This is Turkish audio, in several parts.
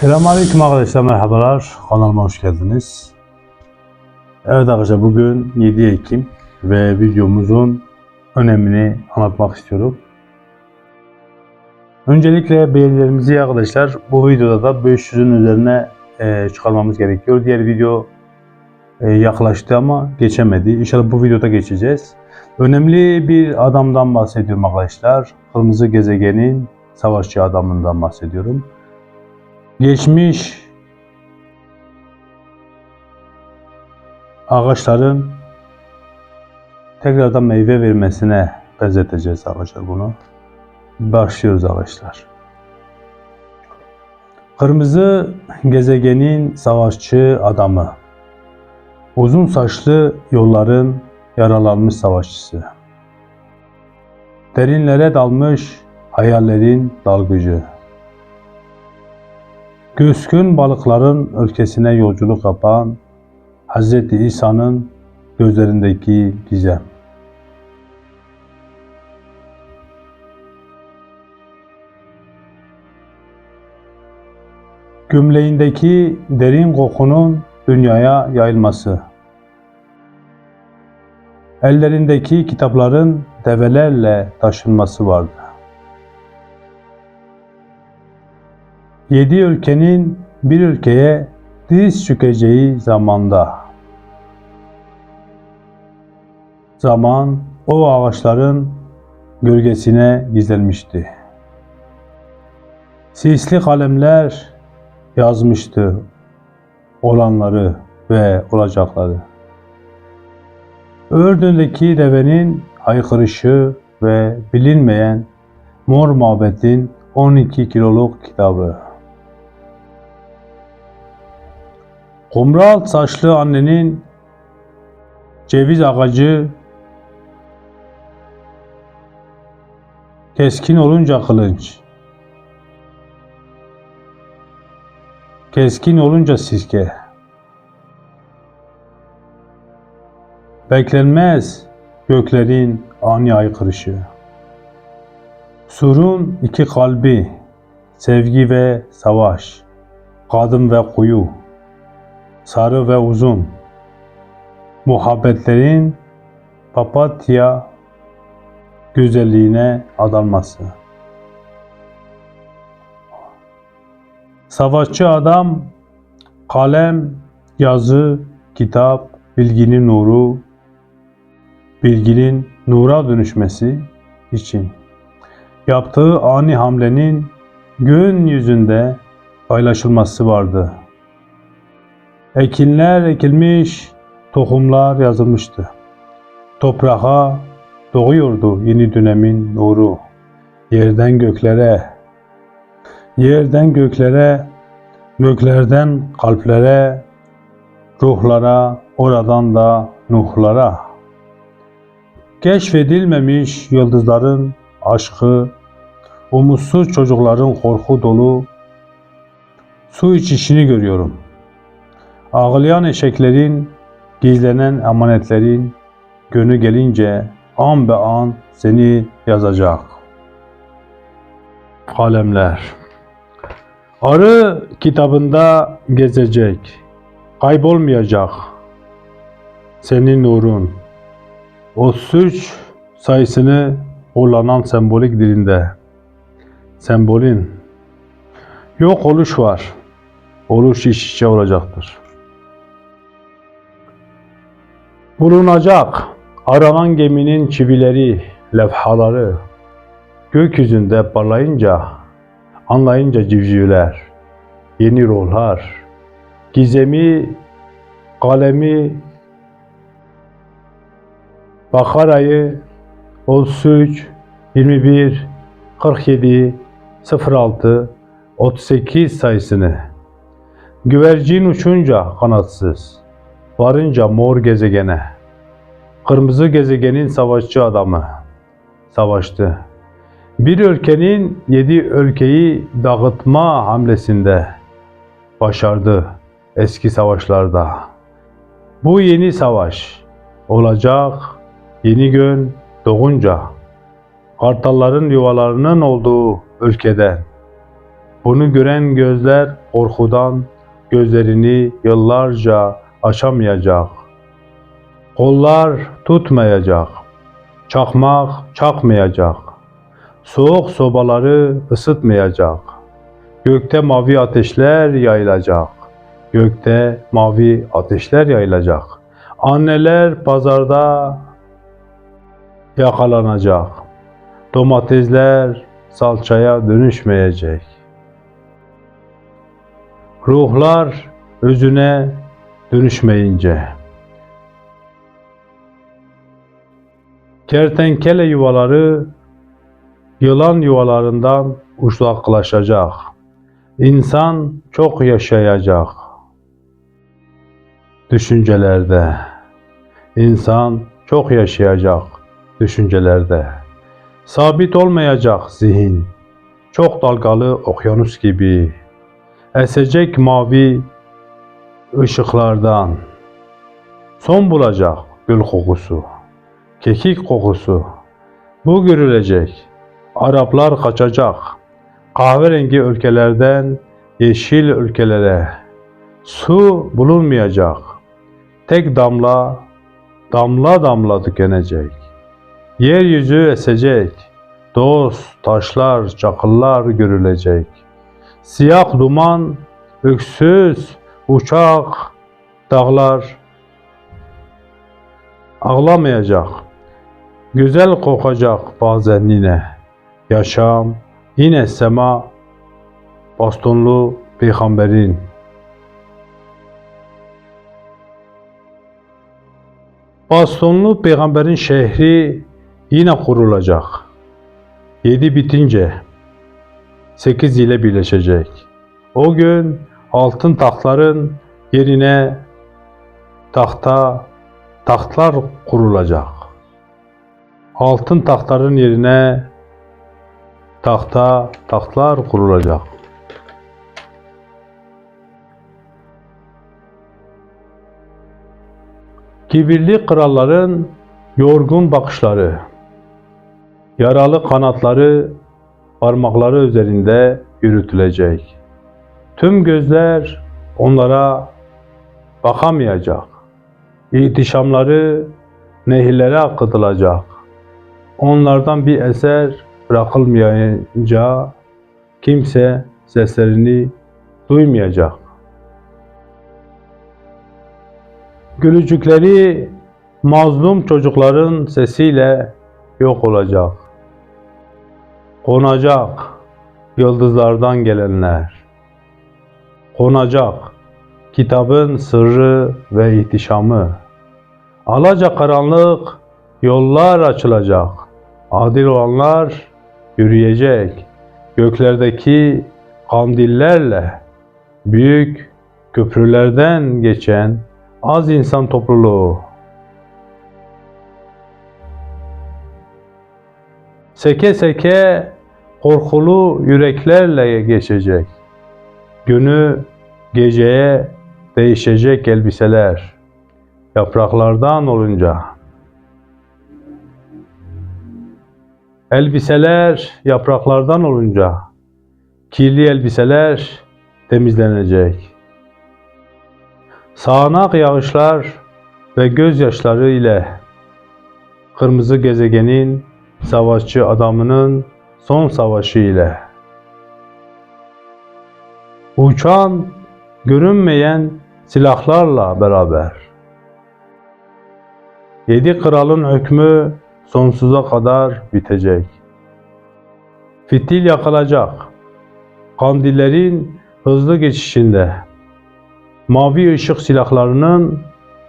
Selamünaleyküm arkadaşlar merhabalar kanalıma hoş geldiniz. Evet arkadaşlar bugün 7 Ekim ve videomuzun önemini anlatmak istiyorum. Öncelikle beğenilerimizi arkadaşlar bu videoda da 500'ün üzerine e, çıkarmamız gerekiyor. Diğer video e, yaklaştı ama geçemedi. İnşallah bu videoda geçeceğiz. Önemli bir adamdan bahsediyorum arkadaşlar. Kırmızı gezegenin savaşçı adamından bahsediyorum. Geçmiş ağaçların tekrardan meyve vermesine benzeteceğiz arkadaşlar bunu. Başlıyoruz arkadaşlar. Kırmızı gezegenin savaşçı adamı. Uzun saçlı yolların yaralanmış savaşçısı. Derinlere dalmış hayallerin dalgıcı. Küskün balıkların ülkesine yolculuk yapan Hz. İsa'nın gözlerindeki gizem. Gömleğindeki derin kokunun dünyaya yayılması. Ellerindeki kitapların develerle taşınması vardı. Yedi ülkenin bir ülkeye diz çökeceği zamanda. Zaman o ağaçların gölgesine gizlenmişti. Sisli kalemler yazmıştı olanları ve olacakları. Ördüğündeki devenin haykırışı ve bilinmeyen mor muhabbetin 12 kiloluk kitabı. Kumral saçlı annenin ceviz ağacı keskin olunca kılınç. Keskin olunca sirke. Beklenmez göklerin ani aykırışı. Surun iki kalbi, sevgi ve savaş, kadın ve kuyu, sarı ve uzun, muhabbetlerin papatya güzelliğine adanması. Savaşçı adam, kalem, yazı, kitap, bilginin nuru, bilginin nura dönüşmesi için yaptığı ani hamlenin gün yüzünde paylaşılması vardı. Ekinler ekilmiş, tohumlar yazılmıştı. Toprağa doğuyordu yeni dönemin nuru. Yerden göklere, yerden göklere, göklerden kalplere, ruhlara, oradan da nuhlara. Keşfedilmemiş yıldızların aşkı, umutsuz çocukların korku dolu su içişini görüyorum. Ağlayan eşeklerin, gizlenen emanetlerin günü gelince an be an seni yazacak. Kalemler Arı kitabında gezecek, kaybolmayacak senin nurun. O suç sayısını kullanan sembolik dilinde. Sembolün yok oluş var. Oluş iç içe olacaktır. Bulunacak aranan geminin çivileri, levhaları gökyüzünde parlayınca, anlayınca civcivler, yeni rollar, gizemi, kalemi, Bakarayı 33 21 47 06 38 sayısını. Güvercin uçunca kanatsız varınca mor gezegene kırmızı gezegenin savaşçı adamı savaştı. Bir ülkenin yedi ülkeyi dağıtma hamlesinde başardı eski savaşlarda. Bu yeni savaş olacak Yeni gün doğunca kartalların yuvalarının olduğu ülkeden Bunu gören gözler korkudan gözlerini yıllarca açamayacak. Kollar tutmayacak. Çakmak çakmayacak. Soğuk sobaları ısıtmayacak. Gökte mavi ateşler yayılacak. Gökte mavi ateşler yayılacak. Anneler pazarda yakalanacak. Domatesler salçaya dönüşmeyecek. Ruhlar özüne dönüşmeyince. Kertenkele yuvaları yılan yuvalarından uzaklaşacak. İnsan çok yaşayacak. Düşüncelerde. İnsan çok yaşayacak düşüncelerde. Sabit olmayacak zihin. Çok dalgalı okyanus gibi. Esecek mavi ışıklardan. Son bulacak gül kokusu. Kekik kokusu. Bu görülecek. Araplar kaçacak. Kahverengi ülkelerden yeşil ülkelere. Su bulunmayacak. Tek damla, damla damla tükenecek. Yeryüzü esecek. Dost, taşlar, çakıllar görülecek. Siyah duman, öksüz, uçak, dağlar ağlamayacak. Güzel kokacak bazen yine. Yaşam yine sema bastonlu peygamberin. Bastonlu peygamberin şehri yine kurulacak. Yedi bitince sekiz ile birleşecek. O gün altın tahtların yerine tahta tahtlar kurulacak. Altın tahtların yerine tahta tahtlar kurulacak. Kibirli kralların yorgun bakışları, yaralı kanatları parmakları üzerinde yürütülecek. Tüm gözler onlara bakamayacak. İhtişamları nehirlere akıtılacak. Onlardan bir eser bırakılmayınca kimse seslerini duymayacak. Gülücükleri mazlum çocukların sesiyle yok olacak. Konacak yıldızlardan gelenler. Konacak kitabın sırrı ve ihtişamı. Alaca karanlık yollar açılacak. Adil olanlar yürüyecek. Göklerdeki kandillerle büyük köprülerden geçen az insan topluluğu. Seke seke korkulu yüreklerle geçecek. Günü geceye değişecek elbiseler yapraklardan olunca. Elbiseler yapraklardan olunca kirli elbiseler temizlenecek. Sağanak yağışlar ve gözyaşları ile kırmızı gezegenin savaşçı adamının son savaşı ile uçan görünmeyen silahlarla beraber yedi kralın hükmü sonsuza kadar bitecek. Fitil yakılacak. Kandillerin hızlı geçişinde mavi ışık silahlarının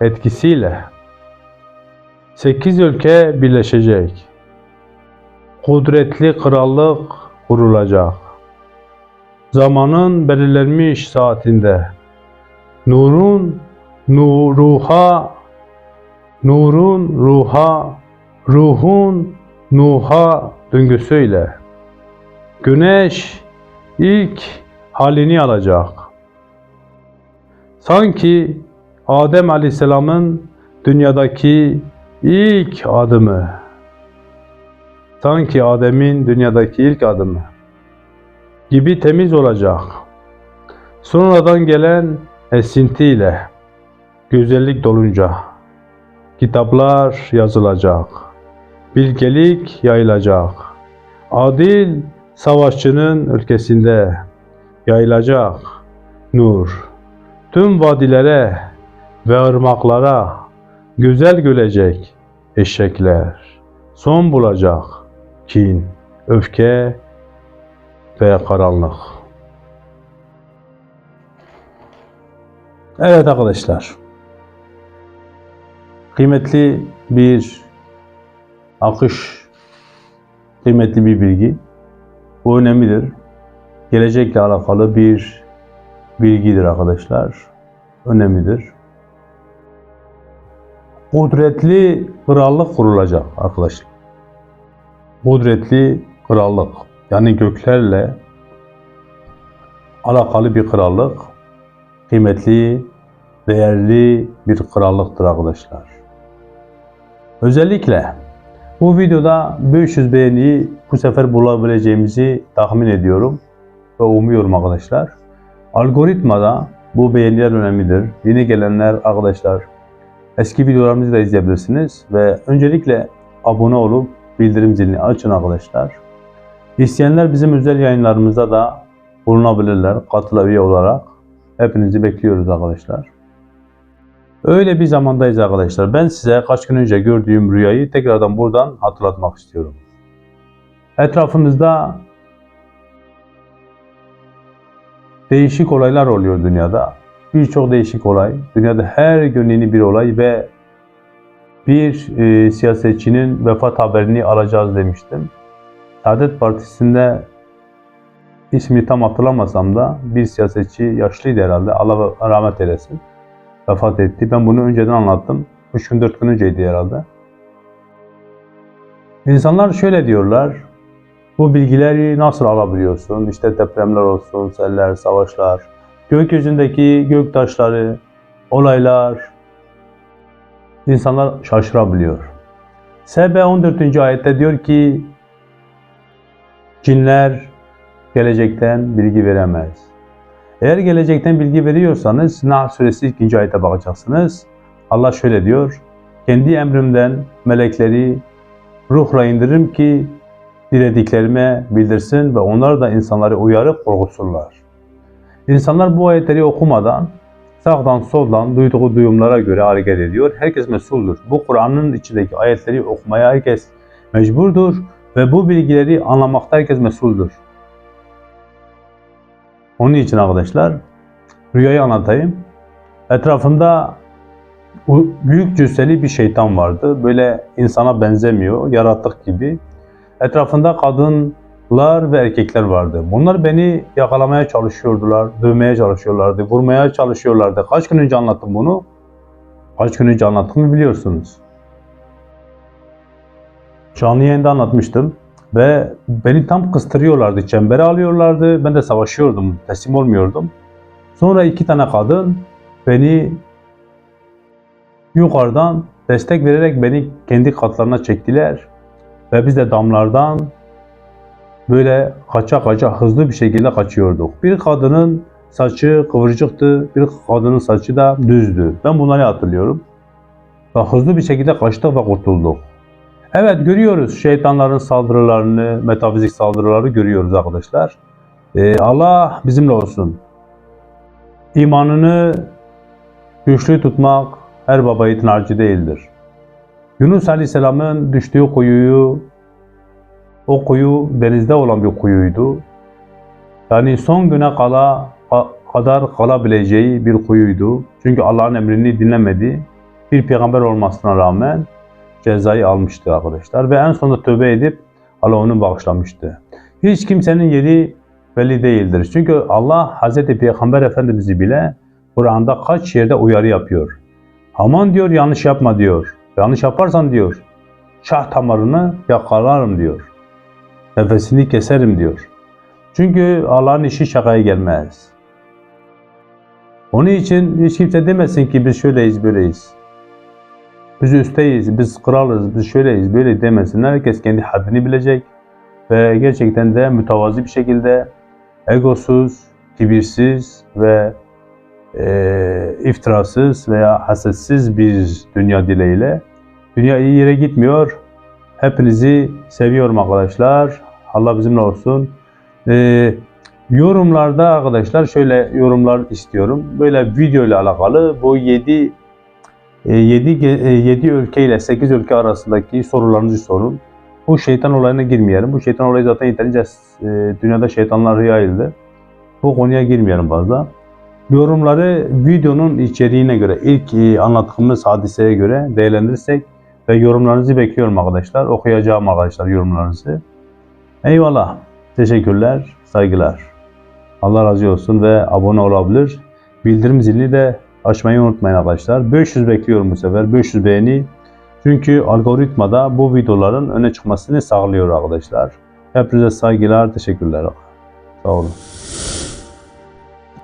etkisiyle sekiz ülke birleşecek. Kudretli krallık kurulacak. Zamanın belirlenmiş saatinde nurun nu ruha nurun ruha ruhun nuha döngüsüyle güneş ilk halini alacak. Sanki Adem Aleyhisselam'ın dünyadaki ilk adımı. Sanki Adem'in dünyadaki ilk adımı. Gibi temiz olacak. Sonradan gelen esintiyle güzellik dolunca kitaplar yazılacak. Bilgelik yayılacak. Adil savaşçının ülkesinde yayılacak nur. Tüm vadilere ve ırmaklara güzel gülecek eşekler. Son bulacak kin, öfke ve karanlık. Evet arkadaşlar. Kıymetli bir akış, kıymetli bir bilgi. Bu önemlidir. Gelecekle alakalı bir bilgidir arkadaşlar. Önemlidir. Kudretli krallık kurulacak arkadaşlar. Kudretli krallık. Yani göklerle alakalı bir krallık. Kıymetli, değerli bir krallıktır arkadaşlar. Özellikle bu videoda 500 beğeniyi bu sefer bulabileceğimizi tahmin ediyorum ve umuyorum arkadaşlar. Algoritmada bu beğeniler önemlidir. Yeni gelenler arkadaşlar eski videolarımızı da izleyebilirsiniz ve öncelikle abone olup bildirim zilini açın arkadaşlar. İsteyenler bizim özel yayınlarımızda da bulunabilirler katıla üye olarak. Hepinizi bekliyoruz arkadaşlar. Öyle bir zamandayız arkadaşlar. Ben size kaç gün önce gördüğüm rüyayı tekrardan buradan hatırlatmak istiyorum. Etrafımızda değişik olaylar oluyor dünyada. Birçok değişik olay. Dünyada her gün yeni bir olay ve bir e, siyasetçinin vefat haberini alacağız demiştim. Saadet Partisi'nde ismini tam hatırlamasam da bir siyasetçi yaşlıydı herhalde. Allah rahmet eylesin. Vefat etti. Ben bunu önceden anlattım. 3 gün 4 gün önceydi herhalde. İnsanlar şöyle diyorlar. Bu bilgileri nasıl alabiliyorsun? İşte depremler olsun, seller, savaşlar, gökyüzündeki göktaşları, olaylar. İnsanlar şaşırabiliyor. Sebe 14. ayette diyor ki cinler gelecekten bilgi veremez. Eğer gelecekten bilgi veriyorsanız Nahl suresi 2. ayete bakacaksınız. Allah şöyle diyor. Kendi emrimden melekleri ruhla indiririm ki dilediklerime bildirsin ve onlar da insanları uyarıp korkutsunlar. İnsanlar bu ayetleri okumadan sağdan soldan duyduğu duyumlara göre hareket ediyor. Herkes mesuldür. Bu Kur'an'ın içindeki ayetleri okumaya herkes mecburdur ve bu bilgileri anlamakta herkes mesuldür. Onun için arkadaşlar rüyayı anlatayım. Etrafımda büyük cüsseli bir şeytan vardı. Böyle insana benzemiyor, yaratık gibi. Etrafında kadınlar ve erkekler vardı. Bunlar beni yakalamaya çalışıyordular, dövmeye çalışıyorlardı, vurmaya çalışıyorlardı. Kaç gün önce anlattım bunu? Kaç gün önce anlattım biliyorsunuz. Canlı yayında anlatmıştım. Ve beni tam kıstırıyorlardı, çembere alıyorlardı. Ben de savaşıyordum, teslim olmuyordum. Sonra iki tane kadın beni yukarıdan destek vererek beni kendi katlarına çektiler. Ve biz de damlardan böyle kaça kaça hızlı bir şekilde kaçıyorduk. Bir kadının saçı kıvırcıktı, bir kadının saçı da düzdü. Ben bunları hatırlıyorum. Ve hızlı bir şekilde kaçtık ve kurtulduk. Evet görüyoruz şeytanların saldırılarını, metafizik saldırıları görüyoruz arkadaşlar. Ee, Allah bizimle olsun. İmanını güçlü tutmak her baba yiğidin harcı değildir. Yunus Aleyhisselam'ın düştüğü kuyuyu, o kuyu denizde olan bir kuyuydu. Yani son güne kala kadar kalabileceği bir kuyuydu. Çünkü Allah'ın emrini dinlemedi. Bir peygamber olmasına rağmen cezayı almıştı arkadaşlar. Ve en sonunda tövbe edip Allah onu bağışlamıştı. Hiç kimsenin yeri belli değildir. Çünkü Allah Hazreti Peygamber Efendimiz'i bile Kur'an'da kaç yerde uyarı yapıyor. Aman diyor yanlış yapma diyor. Yanlış yaparsan diyor şah damarını yakalarım diyor. Nefesini keserim diyor. Çünkü Allah'ın işi şakaya gelmez. Onun için hiç kimse demesin ki biz şöyleyiz böyleyiz. Biz üsteyiz, biz kralız, biz şöyleyiz, böyle demesinler. Herkes kendi haddini bilecek ve gerçekten de mütevazi bir şekilde egosuz, kibirsiz ve e, iftirasız veya hasetsiz bir dünya dileğiyle. Dünya iyi yere gitmiyor. Hepinizi seviyorum arkadaşlar. Allah bizimle olsun. E, yorumlarda arkadaşlar şöyle yorumlar istiyorum. Böyle video ile alakalı bu 7 7 7 ülke ile 8 ülke arasındaki sorularınızı sorun. Bu şeytan olayına girmeyelim. Bu şeytan olayı zaten yeterince e, dünyada şeytanlar yayıldı. Bu konuya girmeyelim fazla. Yorumları videonun içeriğine göre, ilk e, anlattığımız hadiseye göre değerlendirirsek ve yorumlarınızı bekliyorum arkadaşlar. Okuyacağım arkadaşlar yorumlarınızı. Eyvallah. Teşekkürler, saygılar. Allah razı olsun ve abone olabilir. Bildirim zilini de açmayı unutmayın arkadaşlar. 500 bekliyorum bu sefer. 500 beğeni. Çünkü algoritmada bu videoların öne çıkmasını sağlıyor arkadaşlar. Hepinize saygılar, teşekkürler. Sağ olun.